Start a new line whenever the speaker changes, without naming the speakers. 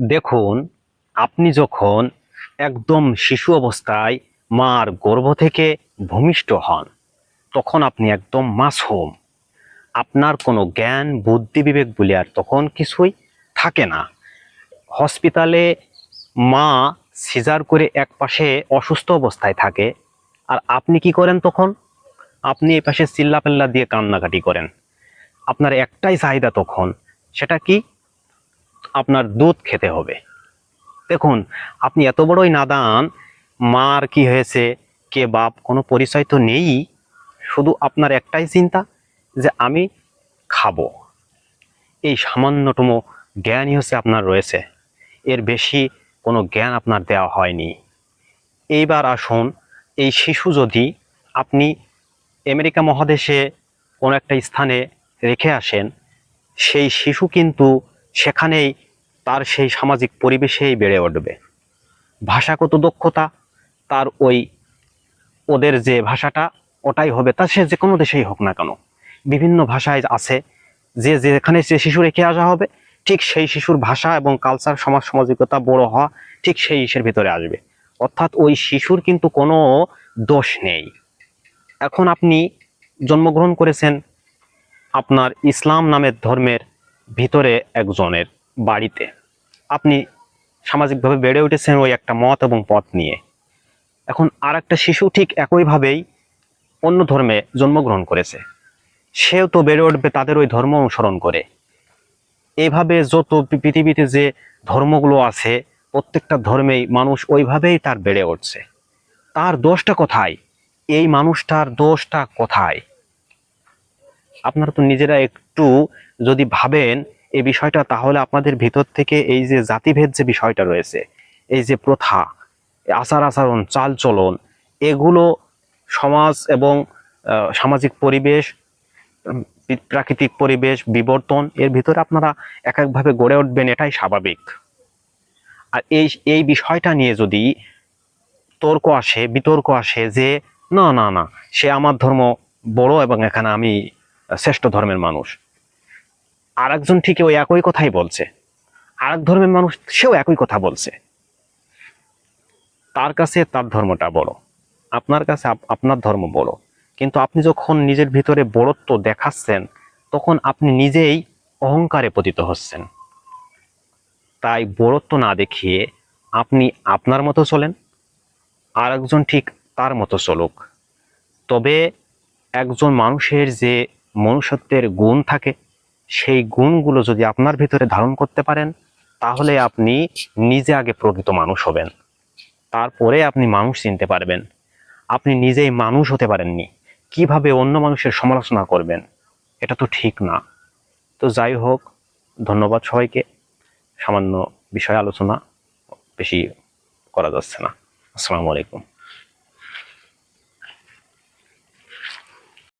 দেখুন, আপনি যখন একদম শিশু অবস্থায় মার গর্ভ থেকে ভূমিষ্ঠ হন, তখন আপনি একদম মাসুম আপনার কোনো জ্ঞান, বুদ্ধি, বিবেক বলে আর তখন কিছুই থাকে না। হসপিটালে মা সিজার করে এক পাশে অসুস্থ অবস্থায় থাকে, আর আপনি কি করেন তখন? আপনি এই পাশে চিল্লাপাল্লা দিয়ে কান্নাকাটি করেন। আপনার একটাই চাহিদা তখন, সেটা কি? আপনার দুধ খেতে হবে। দেখুন, আপনি এত বড়ই নাদান, মার কি হয়েছে, কে বাপ, কোনো পরিচয় তো নেই। শুধু আপনার একটাই চিন্তা যে আমি খাব। এই সামান্যতম জ্ঞানই হচ্ছে আপনার রয়েছে। এর বেশি কোনো জ্ঞান আপনার দেওয়া হয়নি। এইবার আসুন, এই শিশু যদি আপনি আমেরিকা মহাদেশে কোনো একটা স্থানে রেখে আসেন, সেই শিশু কিন্তু সেখানেই তার সেই সামাজিক পরিবেশেই বেড়ে উঠবে। ভাষাগত দক্ষতা, তার ওই ওদের যে ভাষাটা, ওটাই হবে তা সে যে কোনো দেশেই হোক না কেন। বিভিন্ন ভাষায় আছে, যে যেখানে যে শিশু রেখে আসা হবে, ঠিক সেই শিশুর ভাষা এবং কালচার সমাজ, সামাজিকতা বড় হওয়া ঠিক সেই ইসের ভিতরে আসবে। অর্থাৎ ওই শিশুর কিন্তু কোনো দোষ নেই। এখন আপনি জন্মগ্রহণ করেছেন, আপনার ইসলাম নামের ধর্মের ভিতরে একজনের বাড়িতে। আপনি সামাজিকভাবে বেড়ে উঠেছেন ওই একটা মত এবং পথ নিয়ে। এখন আর একটা শিশু ঠিক একইভাবেই অন্য ধর্মে জন্মগ্রহণ করেছে। সেও তো বেড়ে উঠবে তাদের ওই ধর্ম অনুসরণ করে। এইভাবে যত পৃথিবীতে যে ধর্মগুলো আছে, প্রত্যেকটা ধর্মেই মানুষ ওইভাবেই তার বেড়ে উঠছে। তার দোষটা কোথায়? এই মানুষটার দোষটা কোথায়? আপনারা তো নিজেরা একটু যদি ভাবেন এই বিষয়টা, তাহলে আপনাদের ভিতর থেকে এই যে জাতিভেদ যে বিষয়টা রয়েছে, এই যে প্রথা, আচার আচরণ, চাল চলন, এগুলো সমাজ এবং সামাজিক পরিবেশ প্রাকৃতিক পরিবেশ, বিবর্তন, এর ভিতরে আপনারা এক একভাবে গড়ে উঠবেন, এটাই স্বাভাবিক। আর এই এই বিষয়টা নিয়ে যদি তর্ক আসে, বিতর্ক আসে যে, না না না, সে আমার ধর্ম বড় এবং এখানে আমি শ্রেষ্ঠ ধর্মের মানুষ। আর একজন ঠিক ওই একই কথাই বলছে। আর এক ধর্মের মানুষ সেও একই কথা বলছে। তার কাছে তার ধর্মটা বড়। আপনার কাছে আপ- আপনার ধর্ম বড়। কিন্তু আপনি যখন নিজের ভিতরে বড়ত্ব দেখাচ্ছেন, তখন আপনি নিজেই অহংকারে পতিত হচ্ছেন। তাই বড়ত্ব না দেখিয়ে আপনি আপনার মতো চলেন। আর একজন ঠিক তার মতো চলুক। তবে একজন মানুষের যে মনুষ্যত্বের গুণ থাকে, সেই গুণগুলো যদি আপনার ভিতরে ধারণ করতে পারেন, তাহলে আপনি নিজে আগে প্রকৃত মানুষ হবেন। তারপরে আপনি মানুষ চিনতে পারবেন। আপনি নিজেই মানুষ হতে পারেননি। কীভাবে অন্য মানুষের সমালোচনা করবেন, এটা তো ঠিক না। তো যাই হোক, ধন্যবাদ সবাইকে। সামান্য বিষয় আলোচনা, বেশি করা যাচ্ছে না। আসসালামু আলাইকুম।